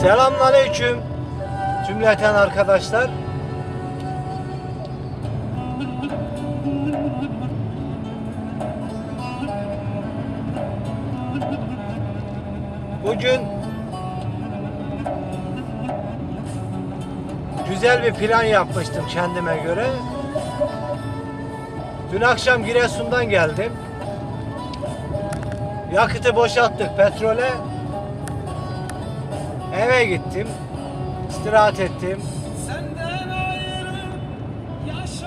Selamünaleyküm cümleten arkadaşlar. Bugün güzel bir plan yapmıştım kendime göre. Dün akşam Giresun'dan geldim. Yakıtı boşalttık petrole. Eve gittim. istirahat ettim.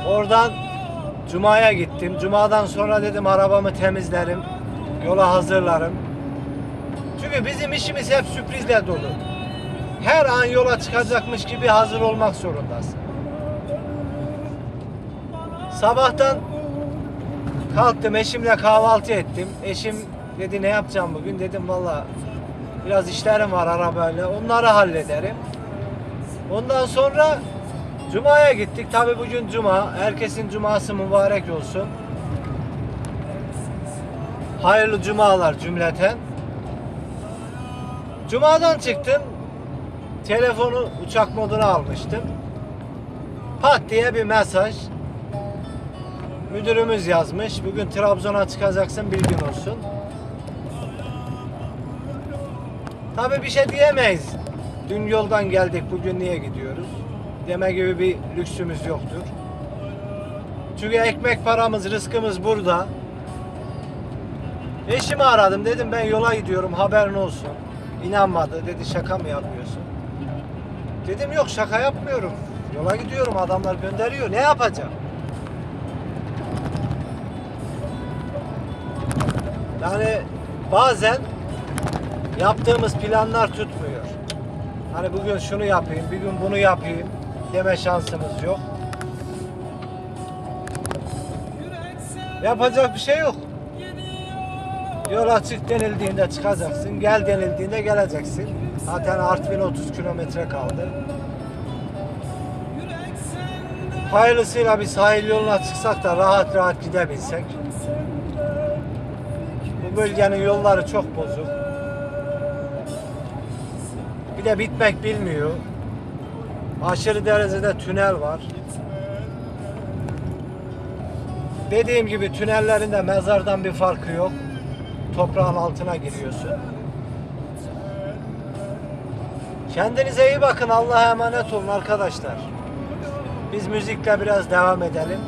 Oradan Cuma'ya gittim. Cuma'dan sonra dedim arabamı temizlerim. Yola hazırlarım. Çünkü bizim işimiz hep sürprizle dolu. Her an yola çıkacakmış gibi hazır olmak zorundasın. Sabahtan kalktım eşimle kahvaltı ettim. Eşim dedi ne yapacağım bugün? Dedim valla biraz işlerim var arabayla. Onları hallederim. Ondan sonra Cuma'ya gittik. Tabi bugün Cuma. Herkesin Cuması mübarek olsun. Hayırlı Cumalar cümleten. Cuma'dan çıktım. Telefonu uçak moduna almıştım. Pat diye bir mesaj. Müdürümüz yazmış. Bugün Trabzon'a çıkacaksın bilgin olsun. Tabii bir şey diyemeyiz. Dün yoldan geldik, bugün niye gidiyoruz? Deme gibi bir lüksümüz yoktur. Çünkü ekmek paramız, rızkımız burada. Eşimi aradım, dedim ben yola gidiyorum, haberin olsun. İnanmadı, dedi şaka mı yapıyorsun? Dedim yok şaka yapmıyorum. Yola gidiyorum, adamlar gönderiyor, ne yapacağım? Yani bazen yaptığımız planlar tutmuyor. Hani bugün şunu yapayım, bir gün bunu yapayım deme şansımız yok. Yapacak bir şey yok. Yola çık denildiğinde çıkacaksın, gel denildiğinde geleceksin. Zaten Artvin 30 kilometre kaldı. Hayırlısıyla bir sahil yoluna çıksak da rahat rahat gidebilsek. Bu bölgenin yolları çok bozuk. Bir de bitmek bilmiyor. Aşırı derecede tünel var. Dediğim gibi tünellerinde mezardan bir farkı yok. Toprağın altına giriyorsun. Kendinize iyi bakın. Allah'a emanet olun arkadaşlar. Biz müzikle biraz devam edelim.